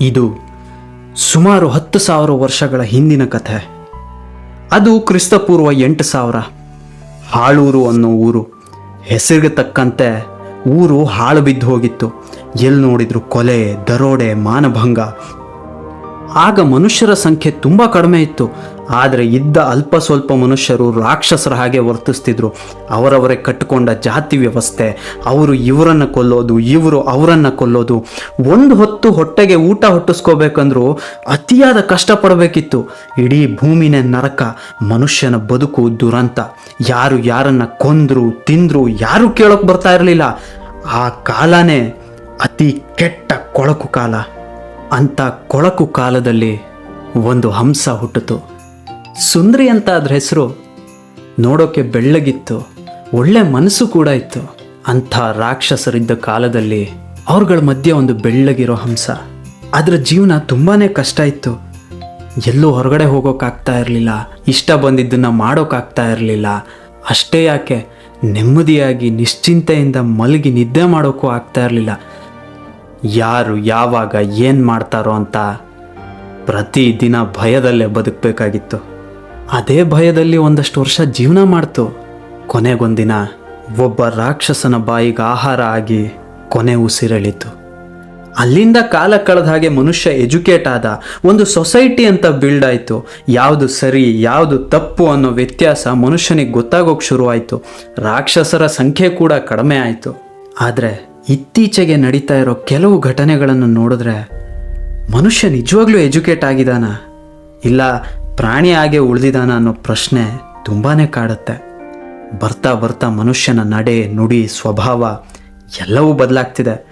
ಇದು ಸುಮಾರು ಹತ್ತು ಸಾವಿರ ವರ್ಷಗಳ ಹಿಂದಿನ ಕಥೆ. ಅದು ಕ್ರಿಸ್ತಪೂರ್ವ ಎಂಟು ಸಾವಿರ. ಹಾಳೂರು ಅನ್ನೋ ಊರು. ಹೆಸರಿಗೆ ತಕ್ಕಂತೆ ಊರು ಹಾಳು ಬಿದ್ದು ಹೋಗಿತ್ತು. ಎಲ್ಲಿ ನೋಡಿದ್ರು ಕೊಲೆ, ದರೋಡೆ, ಮಾನಭಂಗ. ಆಗ ಮನುಷ್ಯರ ಸಂಖ್ಯೆ ತುಂಬ ಕಡಿಮೆ ಇತ್ತು. ಆದರೆ ಇದ್ದ ಅಲ್ಪ ಸ್ವಲ್ಪ ಮನುಷ್ಯರು ರಾಕ್ಷಸರ ಹಾಗೆ ವರ್ತಿಸ್ತಿದ್ರು. ಅವರವರೇ ಕಟ್ಟಿಕೊಂಡ ಜಾತಿ ವ್ಯವಸ್ಥೆ, ಅವರು ಇವರನ್ನು ಕೊಲ್ಲೋದು, ಇವರು ಅವರನ್ನು ಕೊಲ್ಲೋದು. ಒಂದು ಹೊತ್ತು ಹೊಟ್ಟೆಗೆ ಊಟ ಹುಟ್ಟಿಸ್ಕೋಬೇಕಂದ್ರೂ ಅತಿಯಾದ ಕಷ್ಟಪಡಬೇಕಿತ್ತು. ಇಡೀ ಭೂಮಿನೇ ನರಕ, ಮನುಷ್ಯನ ಬದುಕು ದುರಂತ. ಯಾರು ಯಾರನ್ನ ಕೊಂದ್ರು, ತಿಂದ್ರು, ಯಾರು ಕೇಳೋಕೆ ಬರ್ತಾ ಇರಲಿಲ್ಲ. ಆ ಕಾಲನೇ ಅತಿ ಕೆಟ್ಟ ಕೊಳಕು ಕಾಲ. ಅಂತ ಕೊಳಕು ಕಾಲದಲ್ಲಿ ಒಂದು ಹಂಸ ಹುಟ್ಟಿತು. ಸುಂದ್ರಿ ಅಂತ ಅದ್ರ ಹೆಸರು ನೋಡೋಕೆ ಬೆಳ್ಳಗಿತ್ತು, ಒಳ್ಳೆ ಮನಸ್ಸು ಕೂಡ ಇತ್ತು. ಅಂಥ ರಾಕ್ಷಸರಿದ್ದ ಕಾಲದಲ್ಲಿ ಅವ್ರಗಳ ಮಧ್ಯೆ ಒಂದು ಬೆಳ್ಳಗಿರೋ ಹಂಸ. ಅದರ ಜೀವನ ತುಂಬಾ ಕಷ್ಟ ಇತ್ತು. ಎಲ್ಲೂ ಹೊರಗಡೆ ಹೋಗೋಕ್ಕಾಗ್ತಾ ಇರಲಿಲ್ಲ, ಇಷ್ಟ ಬಂದಿದ್ದನ್ನ ಮಾಡೋಕ್ಕಾಗ್ತಾ ಇರಲಿಲ್ಲ. ಅಷ್ಟೇ ಯಾಕೆ, ನೆಮ್ಮದಿಯಾಗಿ, ನಿಶ್ಚಿಂತೆಯಿಂದ ಮಲಗಿ ನಿದ್ದೆ ಮಾಡೋಕ್ಕೂ ಆಗ್ತಾ ಇರಲಿಲ್ಲ. ಯಾರು ಯಾವಾಗ ಏನು ಮಾಡ್ತಾರೋ ಅಂತ ಪ್ರತಿದಿನ ಭಯದಲ್ಲೇ ಬದುಕಬೇಕಾಗಿತ್ತು. ಅದೇ ಭಯದಲ್ಲಿ ಒಂದಷ್ಟು ವರ್ಷ ಜೀವನ ಮಾಡ್ತು. ಕೊನೆಗೊಂದಿನ ಒಬ್ಬ ರಾಕ್ಷಸನ ಬಾಯಿಗೆ ಆಹಾರ ಆಗಿ ಕೊನೆ ಉಸಿರೆಳಿತು. ಅಲ್ಲಿಂದ ಕಾಲ ಕಳೆದ ಹಾಗೆ ಮನುಷ್ಯ ಎಜುಕೇಟ್ ಆದ ಒಂದು ಸೊಸೈಟಿ ಅಂತ ಬಿಲ್ಡ್ ಆಯಿತು. ಯಾವುದು ಸರಿ, ಯಾವುದು ತಪ್ಪು ಅನ್ನೋ ವ್ಯತ್ಯಾಸ ಮನುಷ್ಯನಿಗೆ ಗೊತ್ತಾಗೋಕೆ ಶುರುವಾಯಿತು. ರಾಕ್ಷಸರ ಸಂಖ್ಯೆ ಕೂಡ ಕಡಿಮೆ ಆಯಿತು. ಆದರೆ ಇತ್ತೀಚೆಗೆ ನಡೀತಾ ಇರೋ ಕೆಲವು ಘಟನೆಗಳನ್ನು ನೋಡಿದ್ರೆ ಮನುಷ್ಯ ನಿಜವಾಗ್ಲೂ ಎಜುಕೇಟ್ ಆಗಿದಾನ ಇಲ್ಲ ಪ್ರಾಣಿ ಹಾಗೆ ಉಳಿದಿದಾನ ಅನ್ನೋ ಪ್ರಶ್ನೆ ತುಂಬಾ ಕಾಡುತ್ತೆ. ಬರ್ತಾ ಬರ್ತಾ ಮನುಷ್ಯನ ನಡೆ, ನುಡಿ, ಸ್ವಭಾವ ಎಲ್ಲವೂ ಬದಲಾಗ್ತಿದೆ.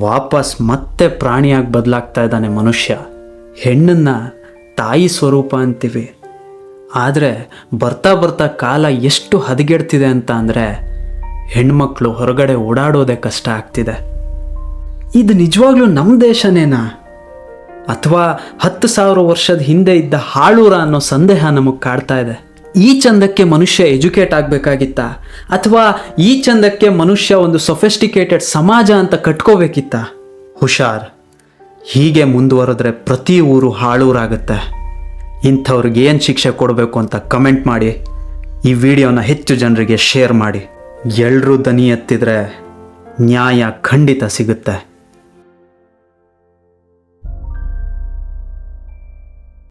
ವಾಪಸ್ ಮತ್ತೆ ಪ್ರಾಣಿಯಾಗಿ ಬದಲಾಗ್ತಾ ಇದ್ದಾನೆ ಮನುಷ್ಯ. ಹೆಣ್ಣನ್ನು ತಾಯಿ ಸ್ವರೂಪ ಅಂತೀವಿ. ಆದರೆ ಬರ್ತಾ ಬರ್ತಾ ಕಾಲ ಎಷ್ಟು ಹದಗೆಡ್ತಿದೆ ಅಂತ ಅಂದರೆ ಹೆಣ್ಮಕ್ಳು ಹೊರಗಡೆ ಓಡಾಡೋದೇ ಕಷ್ಟ ಆಗ್ತಿದೆ. ಇದು ನಿಜವಾಗ್ಲೂ ನಮ್ಮ ದೇಶನೇನಾ? ಅಥವಾ ಹತ್ತು ಸಾವಿರ ವರ್ಷದ ಹಿಂದೆ ಇದ್ದ ಹಾಳೂರ ಅನ್ನೋ ಸಂದೇಹ ನಮಗೆ ಕಾಡ್ತಾ ಇದೆ. ಈ ಚಂದಕ್ಕೆ ಮನುಷ್ಯ ಎಜುಕೇಟ್ ಆಗಬೇಕಾಗಿತ್ತ? ಅಥವಾ ಈ ಚಂದಕ್ಕೆ ಮನುಷ್ಯ ಒಂದು ಸೊಫೆಸ್ಟಿಕೇಟೆಡ್ ಸಮಾಜ ಅಂತ ಕಟ್ಕೋಬೇಕಿತ್ತ? ಹುಷಾರ್. ಹೀಗೆ ಮುಂದುವರೆದ್ರೆ ಪ್ರತಿ ಊರು ಹಾಳೂರಾಗುತ್ತೆ. ಇಂಥವ್ರಿಗೆ ಏನು ಶಿಕ್ಷೆ ಕೊಡಬೇಕು ಅಂತ ಕಮೆಂಟ್ ಮಾಡಿ. ಈ ವಿಡಿಯೋನ ಹೆಚ್ಚು ಜನರಿಗೆ ಶೇರ್ ಮಾಡಿ. ಎಲ್ರೂ ದನಿ ಎತ್ತಿದ್ರೆ ನ್ಯಾಯ ಖಂಡಿತ ಸಿಗುತ್ತೆ.